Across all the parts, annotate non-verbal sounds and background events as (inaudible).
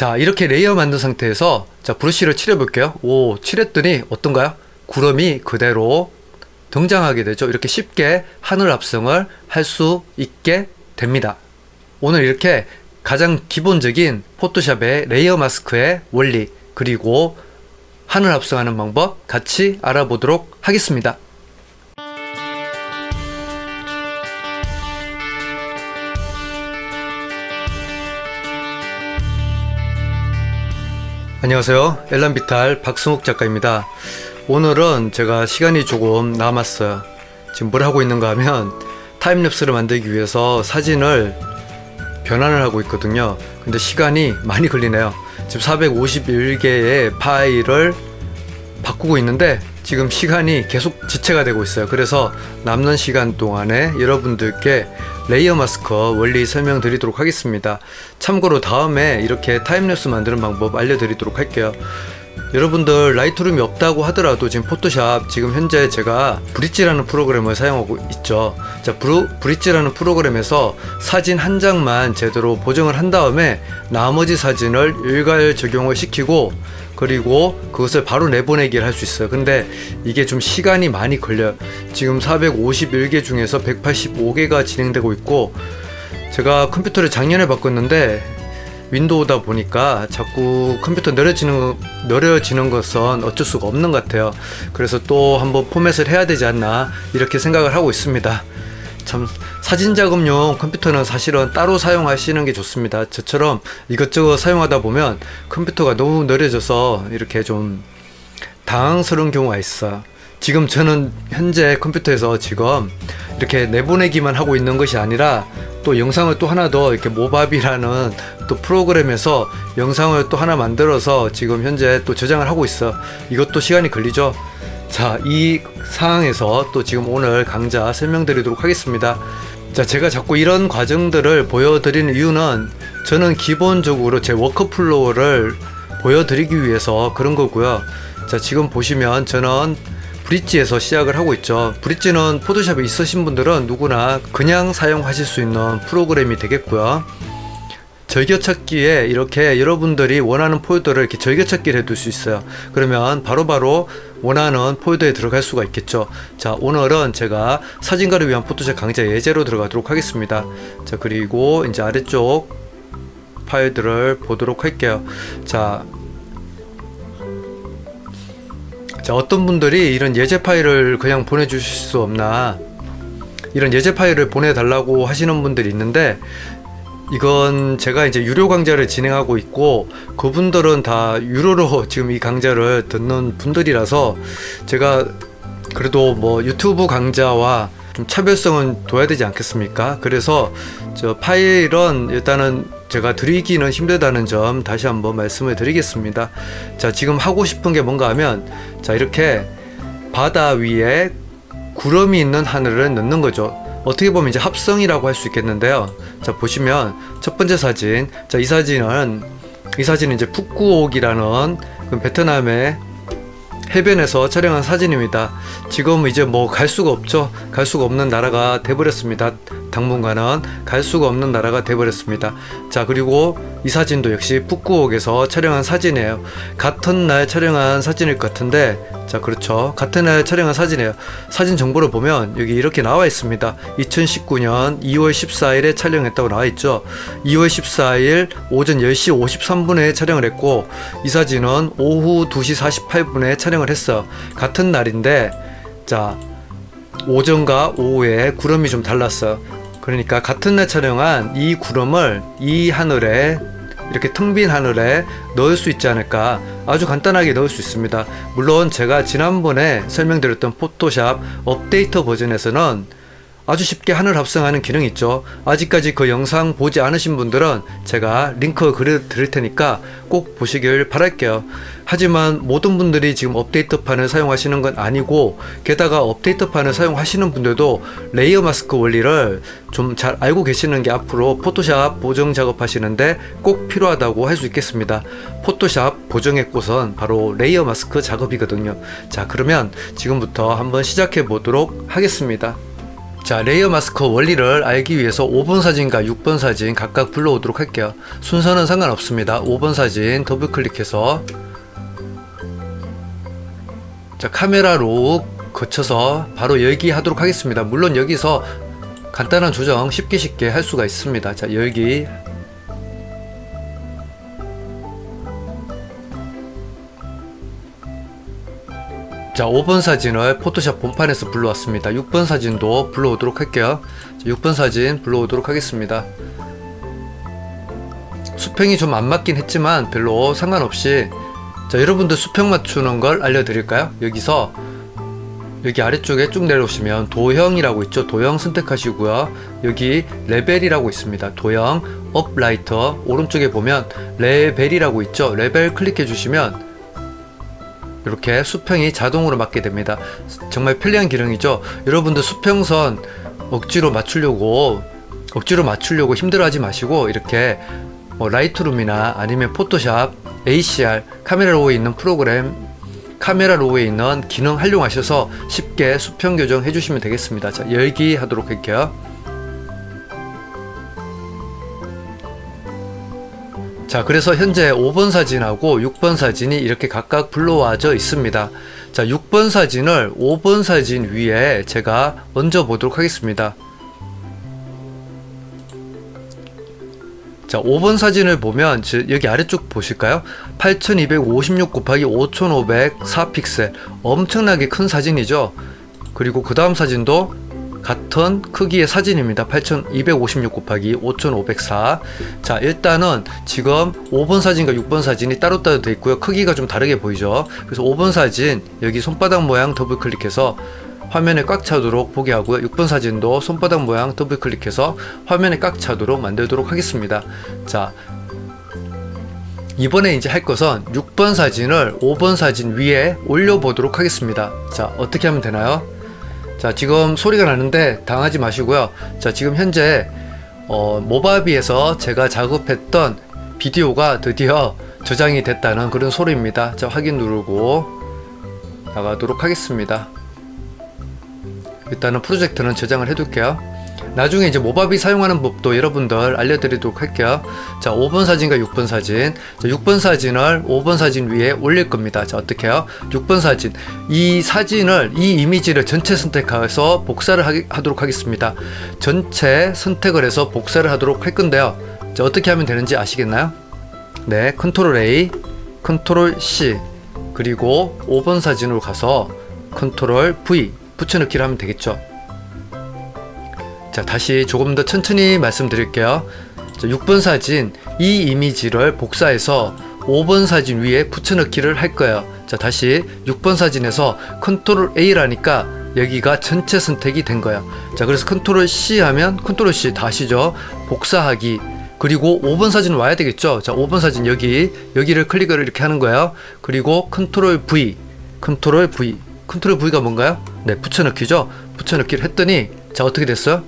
자, 이렇게 레이어 만든 상태에서 자, 브러쉬를 칠해 볼게요. 오, 칠했더니 어떤가요? 구름이 그대로 등장하게 되죠. 이렇게 쉽게 하늘 합성을 할 수 있게 됩니다. 오늘 이렇게 가장 기본적인 포토샵의 레이어 마스크의 원리 그리고 하늘 합성하는 방법 같이 알아보도록 하겠습니다. 안녕하세요. 엘란비탈 박승욱 작가입니다. 오늘은 제가 시간이 조금 남았어요. 지금 뭘 하고 있는가 하면 타임랩스를 만들기 위해서 사진을 변환을 하고 있거든요. 근데 시간이 많이 걸리네요. 지금 451개의 파일을 바꾸고 있는데 지금 시간이 계속 지체가 되고 있어요. 그래서 남는 시간 동안에 여러분들께 레이어 마스크 원리 설명드리도록 하겠습니다. 참고로 다음에 이렇게 타임랩스 만드는 방법 알려드리도록 할게요. 여러분들 라이트룸이 없다고 하더라도 지금 포토샵 지금 현재 제가 브릿지라는 프로그램을 사용하고 있죠. 자, 브루, 브릿지라는 프로그램에서 사진 한 장만 제대로 보정을 한 다음에 나머지 사진을 일괄 적용을 시키고 그리고 그것을 바로 내보내기를 할 수 있어요. 근데 이게 좀 시간이 많이 걸려요. 지금 451개 중에서 185개가 진행되고 있고 제가 컴퓨터를 작년에 바꿨는데 윈도우다 보니까 자꾸 컴퓨터 느려지는 느려지는 것은 어쩔 수가 없는 것 같아요. 그래서 또 한번 포맷을 해야 되지 않나 이렇게 생각을 하고 있습니다. 참 사진 작업용 컴퓨터는 사실은 따로 사용하시는 게 좋습니다. 저처럼 이것저것 사용하다 보면 컴퓨터가 너무 느려져서 이렇게 좀 당황스러운 경우가 있어요. 지금 저는 현재 컴퓨터에서 지금 이렇게 내보내기만 하고 있는 것이 아니라 또 영상을 또 하나 더 이렇게 모바비라는 또 프로그램에서 영상을 또 하나 만들어서 지금 현재 또 저장을 하고 있어. 이것도 시간이 걸리죠. 자, 이 상황에서 또 지금 오늘 강좌 설명드리도록 하겠습니다. 자, 제가 자꾸 이런 과정들을 보여드리는 이유는 저는 기본적으로 제 워크플로우를 보여드리기 위해서 그런 거고요. 자, 지금 보시면 저는 브릿지에서 시작을 하고 있죠. 브릿지는 포토샵에 있으신 분들은 누구나 그냥 사용하실 수 있는 프로그램이 되겠고요. 절겨찾기에 이렇게 여러분들이 원하는 폴더를 이렇게 절겨찾기를 해둘 수 있어요. 그러면 바로 바로 원하는 폴더에 들어갈 수가 있겠죠. 자, 오늘은 제가 사진가를 위한 포토샵 강좌 예제로 들어가도록 하겠습니다. 자, 그리고 이제 아래쪽 파일들을 보도록 할게요. 자, 자, 어떤 분들이 이런 예제 파일을 그냥 보내주실 수 없나 이런 예제 파일을 보내달라고 하시는 분들이 있는데 이건 제가 이제 유료 강좌를 진행하고 있고 그분들은 다 유료로 (laughs) 지금 이 강좌를 듣는 분들이라서 제가 그래도 뭐 유튜브 강좌와 좀 차별성은 둬야 되지 않겠습니까? 그래서 저 파일은 일단은 제가 드리기는 힘들다는 점 다시 한번 말씀을 드리겠습니다. 자, 지금 하고 싶은 게 뭔가 하면 자, 이렇게 바다 위에 구름이 있는 하늘을 넣는 거죠. 어떻게 보면 이제 합성이라고 할 수 있겠는데요. 자, 보시면 첫 번째 사진. 자, 이 사진은 이 사진은 이제 푸꾸옥이라는 그 베트남의 해변에서 촬영한 사진입니다. 지금 이제 뭐 갈 수가 없죠. 갈 수가 없는 나라가 돼버렸습니다. 당분간은 갈 수가 없는 나라가 돼버렸습니다. 자 그리고 이 사진도 역시 푸꾸옥에서 촬영한 사진이에요. 같은 날 촬영한 사진일 것 같은데 자 그렇죠. 같은 날 촬영한 사진이에요. 사진 정보를 보면 여기 이렇게 나와 있습니다. 2019년 2월 14일에 촬영했다고 나와 있죠. 2월 14일 오전 10시 53분에 촬영을 했고 이 사진은 오후 2시 48분에 촬영을 했어. 같은 날인데 자 오전과 오후에 구름이 좀 달랐어. 그러니까 같은 날 촬영한 이 구름을 이 하늘에 이렇게 텅 빈 하늘에 넣을 수 있지 않을까. 아주 간단하게 넣을 수 있습니다. 물론 제가 지난번에 설명드렸던 포토샵 업데이터 버전에서는 아주 쉽게 하늘 합성하는 기능이 있죠 아직까지 그 영상 보지 않으신 분들은 제가 링크 그려 드릴 테니까 꼭 보시길 바랄게요 하지만 모든 분들이 지금 업데이터판을 사용하시는 건 아니고 게다가 업데이터판을 사용하시는 분들도 레이어 마스크 원리를 좀 잘 알고 계시는 게 앞으로 포토샵 보정 작업하시는데 꼭 필요하다고 할 수 있겠습니다. 포토샵 보정의 꽃은 바로 레이어 마스크 작업이거든요. 자, 그러면 지금부터 한번 시작해 보도록 하겠습니다. 자, 레이어 마스크 원리를 알기 위해서 5번 사진과 6번 사진 각각 불러오도록 할게요. 순서는 상관없습니다. 5번 사진 더블 클릭해서 자, 카메라 로우 거쳐서 바로 열기 하도록 하겠습니다. 물론 여기서 간단한 조정 쉽게 쉽게 할 수가 있습니다. 자, 열기 자, 5번 사진을 포토샵 본판에서 불러왔습니다. 6번 사진도 불러오도록 할게요. 자, 6번 사진 불러오도록 하겠습니다. 수평이 좀 안 맞긴 했지만 별로 상관없이 자, 여러분들 수평 맞추는 걸 알려드릴까요? 여기서 여기 아래쪽에 쭉 내려오시면 도형이라고 있죠. 도형 선택하시고요. 여기 레벨이라고 있습니다. 도형 업라이터 오른쪽에 보면 레벨이라고 있죠. 레벨 클릭해 주시면 이렇게 수평이 자동으로 맞게 됩니다. 정말 편리한 기능이죠. 여러분들 수평선 억지로 맞추려고 억지로 맞추려고 힘들어하지 마시고 이렇게 뭐 라이트룸이나 아니면 포토샵, ACR 카메라 로우에 있는 프로그램 카메라 로우에 있는 기능 활용하셔서 쉽게 수평 교정 해주시면 되겠습니다. 자 열기 하도록 할게요. 자, 그래서 현재 5번 사진하고 6번 사진이 이렇게 각각 불러와져 있습니다. 자, 6번 사진을 5번 사진 위에 제가 얹어 보도록 하겠습니다. 자, 5번 사진을 보면 지- 여기 아래쪽 보실까요? 8256 곱하기 5504 픽셀. 엄청나게 큰 사진이죠. 그리고 그 다음 사진도 같은 크기의 사진입니다. 8256 곱하기 5504. 자, 일단은 지금 5번 사진과 6번 사진이 따로따로 되어 있고요. 크기가 좀 다르게 보이죠. 그래서 5번 사진 여기 손바닥 모양 더블 클릭해서 화면에 꽉 차도록 보게 하고요. 6번 사진도 손바닥 모양 더블 클릭해서 화면에 꽉 차도록 만들도록 하겠습니다. 자, 이번에 이제 할 것은 6번 사진을 5번 사진 위에 올려보도록 하겠습니다. 자, 어떻게 하면 되나요? 자, 지금 소리가 나는데 당하지 마시고요. 자, 지금 현재 어, 모바비에서 제가 작업했던 비디오가 드디어 저장이 됐다는 그런 소리입니다. 자, 확인 누르고 나가도록 하겠습니다. 일단은 프로젝트는 저장을 해둘게요. 나중에 이제 모바비 사용하는 법도 여러분들 알려드리도록 할게요. 자, 5번 사진과 6번 사진. 자, 6번 사진을 5번 사진 위에 올릴 겁니다. 자, 어떻게 해요? 6번 사진. 이 사진을, 이 이미지를 전체 선택해서 복사를 하기, 하도록 하겠습니다. 전체 선택을 해서 복사를 하도록 할 건데요. 자, 어떻게 하면 되는지 아시겠나요? 네, 컨트롤 A, 컨트롤 C, 그리고 5번 사진으로 가서 컨트롤 V 붙여넣기를 하면 되겠죠. 자, 다시 조금 더 천천히 말씀드릴게요. 자, 6번 사진 이 이미지를 복사해서 5번 사진 위에 붙여넣기를 할 거예요. 자, 다시 6번 사진에서 컨트롤 A라니까 여기가 전체 선택이 된 거예요. 자, 그래서 컨트롤 C 하면 컨트롤 C 다시죠. 복사하기. 그리고 5번 사진 와야 되겠죠. 자, 5번 사진 여기 여기를 클릭을 이렇게 하는 거예요. 그리고 컨트롤 V, 컨트롤 V, 컨트롤 V가 뭔가요? 네, 붙여넣기죠. 붙여넣기를 했더니 자 어떻게 됐어요?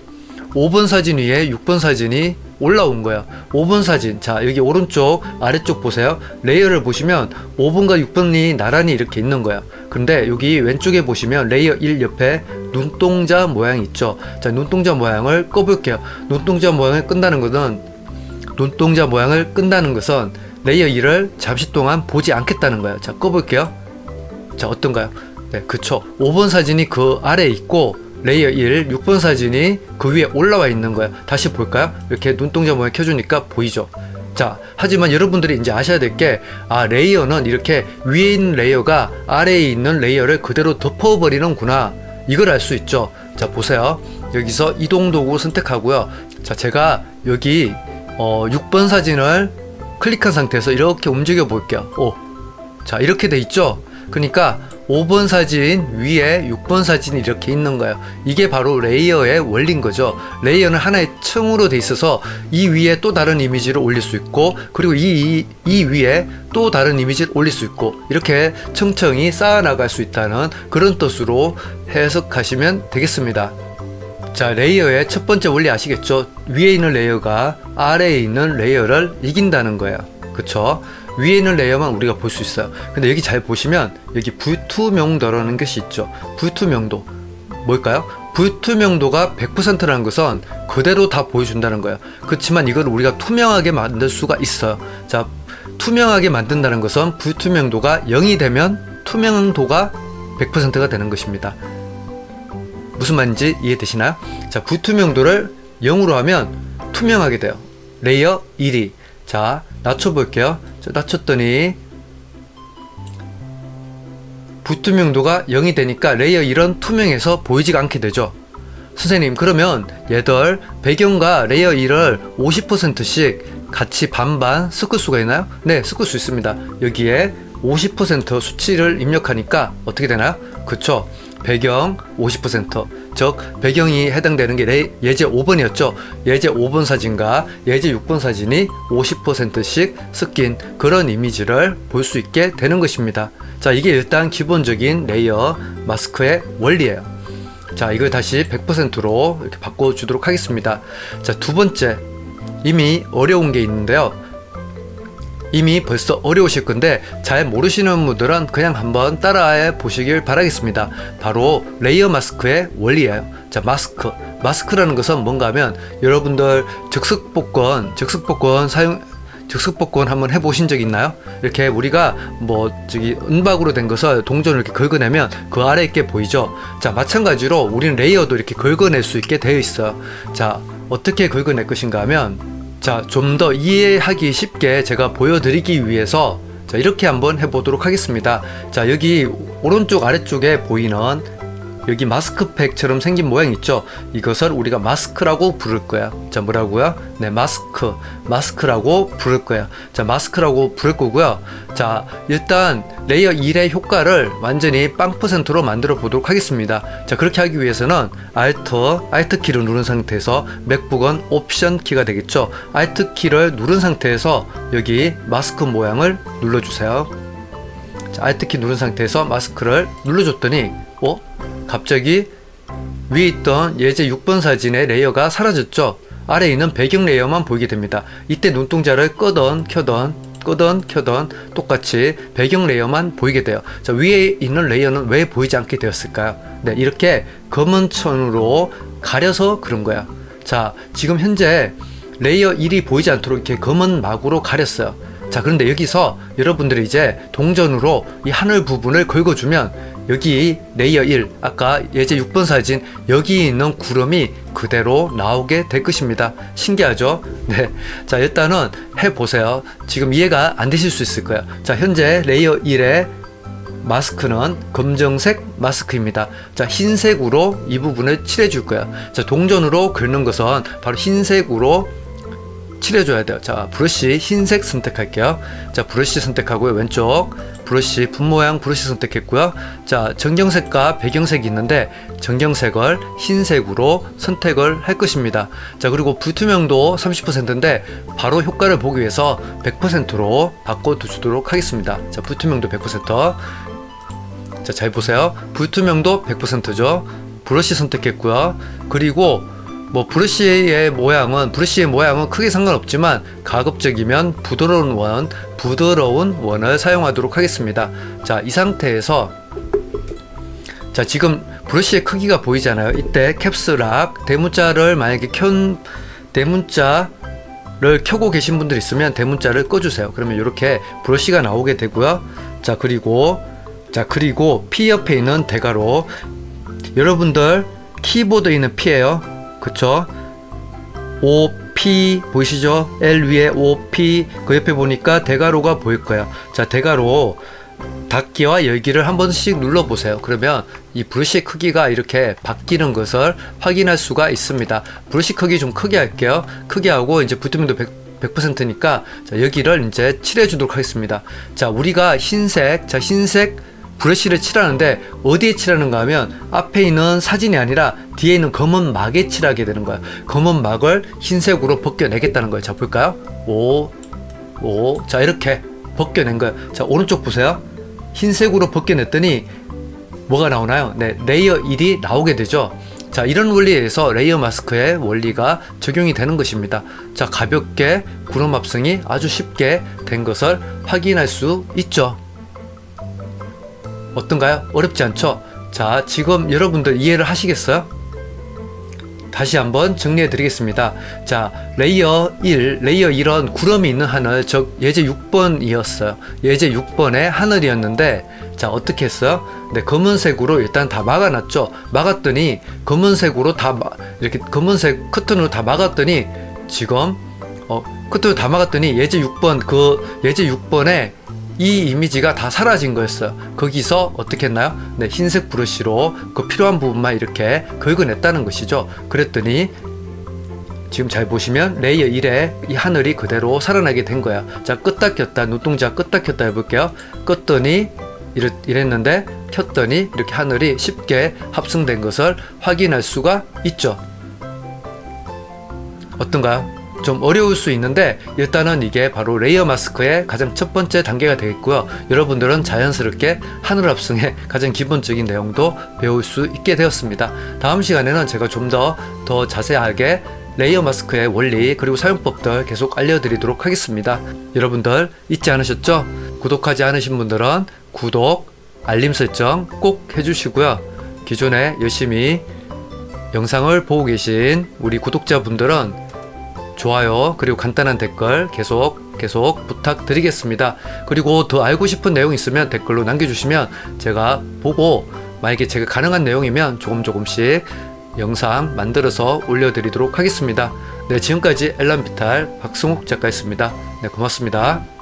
5번 사진 위에 6번 사진이 올라온 거야. 5번 사진. 자, 여기 오른쪽, 아래쪽 보세요. 레이어를 보시면 5번과 6번이 나란히 이렇게 있는 거야. 근데 여기 왼쪽에 보시면 레이어 1 옆에 눈동자 모양이 있죠. 자, 눈동자 모양을 꺼볼게요. 눈동자 모양을 끈다는 것은 눈동자 모양을 끈다는 것은 레이어 1을 잠시 동안 보지 않겠다는 거예요. 자, 꺼볼게요. 자, 어떤가요? 네, 그쵸. 5번 사진이 그 아래에 있고, 레이어 1, 6번 사진이 그 위에 올라와 있는 거예요. 다시 볼까요? 이렇게 눈동자 모양 켜주니까 보이죠? 자, 하지만 여러분들이 이제 아셔야 될 게, 아, 레이어는 이렇게 위에 있는 레이어가 아래에 있는 레이어를 그대로 덮어버리는구나. 이걸 알 수 있죠. 자, 보세요. 여기서 이동 도구 선택하고요. 자, 제가 여기, 어, 6번 사진을 클릭한 상태에서 이렇게 움직여 볼게요. 오. 자, 이렇게 돼 있죠? 그러니까 5번 사진 위에 6번 사진이 이렇게 있는 거예요. 이게 바로 레이어의 원리인 거죠. 레이어는 하나의 층으로 돼 있어서 이 위에 또 다른 이미지를 올릴 수 있고 그리고 이, 이, 이 위에 또 다른 이미지를 올릴 수 있고 이렇게 층층이 쌓아나갈 수 있다는 그런 뜻으로 해석하시면 되겠습니다. 자, 레이어의 첫 번째 원리 아시겠죠? 위에 있는 레이어가 아래에 있는 레이어를 이긴다는 거예요. 그쵸? 위에 있는 레이어만 우리가 볼 수 있어요. 근데 여기 잘 보시면 여기 불투명도라는 것이 있죠. 불투명도. 뭘까요? 불투명도가 100%라는 것은 그대로 다 보여준다는 거예요. 그렇지만 이걸 우리가 투명하게 만들 수가 있어요. 자, 투명하게 만든다는 것은 불투명도가 0이 되면 투명도가 100%가 되는 것입니다. 무슨 말인지 이해되시나요? 자, 불투명도를 0으로 하면 투명하게 돼요. 레이어 1이. 자, 낮춰볼게요. 자, 낮췄더니 불투명도가 0이 되니까 레이어 1은 투명해서 보이지가 않게 되죠. 선생님, 그러면 얘들 배경과 레이어 1을 50%씩 같이 반반 섞을 수가 있나요? 네, 섞을 수 있습니다. 여기에 50% 수치를 입력하니까 어떻게 되나요? 그쵸. 배경 50%. 즉, 배경이 해당되는 게 레- 예제 5번이었죠. 예제 5번 사진과 예제 6번 사진이 50%씩 섞인 그런 이미지를 볼 수 있게 되는 것입니다. 자, 이게 일단 기본적인 레이어 마스크의 원리예요. 자, 이걸 다시 100%로 이렇게 바꿔 주도록 하겠습니다. 자, 두 번째. 이미 어려운 게 있는데요. 이미 벌써 어려우실 건데 잘 모르시는 분들은 그냥 한번 따라해 보시길 바라겠습니다. 바로 레이어 마스크의 원리예요. 자, 마스크. 마스크라는 것은 뭔가 하면 여러분들 즉석복권, 즉석복권 사용 즉석복권 한번 해보신 적 있나요? 이렇게 우리가 뭐 저기 은박으로 된 것을 동전을 이렇게 긁어내면 그 아래 있게 보이죠. 자 마찬가지로 우리는 레이어도 이렇게 긁어낼 수 있게 되어 있어요. 자 어떻게 긁어낼 것인가 하면 자 좀 더 이해하기 쉽게 제가 보여드리기 위해서 자 이렇게 한번 해보도록 하겠습니다. 자 여기 오른쪽 아래쪽에 보이는 여기 마스크팩처럼 생긴 모양 있죠? 이것을 우리가 마스크라고 부를 거야. 자, 뭐라고요? 네, 마스크. 마스크라고 부를 거야. 자, 마스크라고 부를 거고요. 자, 일단 레이어 1의 효과를 완전히 빵 퍼센트로 만들어 보도록 하겠습니다. 자, 그렇게 하기 위해서는 Alt, Alt 키를 누른 상태에서 맥북은 옵션 키가 되겠죠? Alt 키를 누른 상태에서 여기 마스크 모양을 눌러주세요. 자, Alt 키 누른 상태에서 마스크를 눌러줬더니, 어? 갑자기 위에 있던 예제 6번 사진의 레이어가 사라졌죠. 아래에 있는 배경 레이어만 보이게 됩니다. 이때 눈동자를 끄던 켜던 끄던 켜던 똑같이 배경 레이어만 보이게 돼요. 자, 위에 있는 레이어는 왜 보이지 않게 되었을까요? 네, 이렇게 검은 천으로 가려서 그런 거야. 자, 지금 현재 레이어 1이 보이지 않도록 이렇게 검은 막으로 가렸어요. 자, 그런데 여기서 여러분들이 이제 동전으로 이 하늘 부분을 긁어주면 여기 레이어 1, 아까 예제 6번 사진, 여기 있는 구름이 그대로 나오게 될 것입니다. 신기하죠? 네. 자, 일단은 해보세요. 지금 이해가 안 되실 수 있을 거예요. 자, 현재 레이어 1의 마스크는 검정색 마스크입니다. 자, 흰색으로 이 부분을 칠해줄 거예요. 자, 동전으로 긁는 것은 바로 흰색으로 칠해줘야 돼요. 자, 브러쉬 흰색 선택할게요. 자, 브러쉬 선택하고요. 왼쪽 브러쉬 분 모양 브러쉬 선택했고요. 자, 정경색과 배경색이 있는데 정경색을 흰색으로 선택을 할 것입니다. 자, 그리고 불투명도 30%인데 바로 효과를 보기 위해서 100%로 바꿔 두도록 하겠습니다. 자, 불투명도 100%. 자, 잘 보세요. 불투명도 100%죠. 브러쉬 선택했고요. 그리고 뭐 브러쉬의 모양은 브러쉬의 모양은 크게 상관없지만 가급적이면 부드러운 원, 부드러운 원을 사용하도록 하겠습니다. 자, 이 상태에서 자, 지금 브러쉬의 크기가 보이잖아요. 이때 캡스락 대문자를 만약에 켠 대문자 를 켜고 계신 분들 있으면 대문자를 꺼주세요. 그러면 이렇게 브러쉬가 나오게 되고요. 자, 그리고 자, 그리고 P 옆에 있는 대가로 여러분들 키보드에 있는 P예요. 그쵸? OP 보이시죠? L 위에 OP 그 옆에 보니까 대가로가 보일 거예요. 자, 대가로 닫기와 열기를 한 번씩 눌러 보세요. 그러면 이 브러쉬 크기가 이렇게 바뀌는 것을 확인할 수가 있습니다. 브러쉬 크기 좀 크게 할게요. 크게 하고 이제 붙으면도 100, 100%니까 자, 여기를 이제 칠해 주도록 하겠습니다. 자, 우리가 흰색, 자, 흰색 브러쉬를 칠하는데 어디에 칠하는가 하면 앞에 있는 사진이 아니라 뒤에 있는 검은 막에 칠하게 되는 거예요. 검은 막을 흰색으로 벗겨내겠다는 거예요. 자, 볼까요? 오, 오. 자, 이렇게 벗겨낸 거예요. 자, 오른쪽 보세요. 흰색으로 벗겨냈더니 뭐가 나오나요? 네, 레이어 1이 나오게 되죠. 자, 이런 원리에서 레이어 마스크의 원리가 적용이 되는 것입니다. 자, 가볍게 구름 합성이 아주 쉽게 된 것을 확인할 수 있죠. 어떤가요? 어렵지 않죠? 자, 지금 여러분들 이해를 하시겠어요? 다시 한번 정리해 드리겠습니다. 자, 레이어 1, 레이어 1은 구름이 있는 하늘, 즉 예제 6번이었어요. 예제 6번의 하늘이었는데 자, 어떻게 했어요? 네, 검은색으로 일단 다 막아 놨죠. 막았더니 검은색으로 다 마- 이렇게 검은색 커튼으로 다 막았더니 지금 어, 커튼으로 다 막았더니 예제 6번 그 예제 6번에 이 이미지가 다 사라진 거였어요. 거기서 어떻게 했나요? 네, 흰색 브러쉬로 그 필요한 부분만 이렇게 긁어냈다는 것이죠. 그랬더니 지금 잘 보시면 레이어 1에 이 하늘이 그대로 살아나게 된 거야. 자, 껐다 켰다, 눈동자 껐다 켰다 해볼게요. 껐더니 이랬, 이랬는데 켰더니 이렇게 하늘이 쉽게 합성된 것을 확인할 수가 있죠. 어떤가요? 좀 어려울 수 있는데 일단은 이게 바로 레이어 마스크의 가장 첫 번째 단계가 되겠고요. 여러분들은 자연스럽게 하늘 합성의 (laughs) 가장 기본적인 내용도 배울 수 있게 되었습니다. 다음 시간에는 제가 좀더더 자세하게 레이어 마스크의 원리 그리고 사용법들 계속 알려드리도록 하겠습니다. 여러분들 잊지 않으셨죠? 구독하지 않으신 분들은 구독, 알림 설정 꼭 해주시고요. 기존에 열심히 영상을 보고 계신 우리 구독자분들은 좋아요 그리고 간단한 댓글 계속 계속 부탁드리겠습니다. 그리고 더 알고 싶은 내용 있으면 댓글로 남겨주시면 제가 보고 만약에 제가 가능한 내용이면 조금 조금씩 영상 만들어서 올려드리도록 하겠습니다. 네 지금까지 엘란비탈 박승욱 작가였습니다. 네 고맙습니다.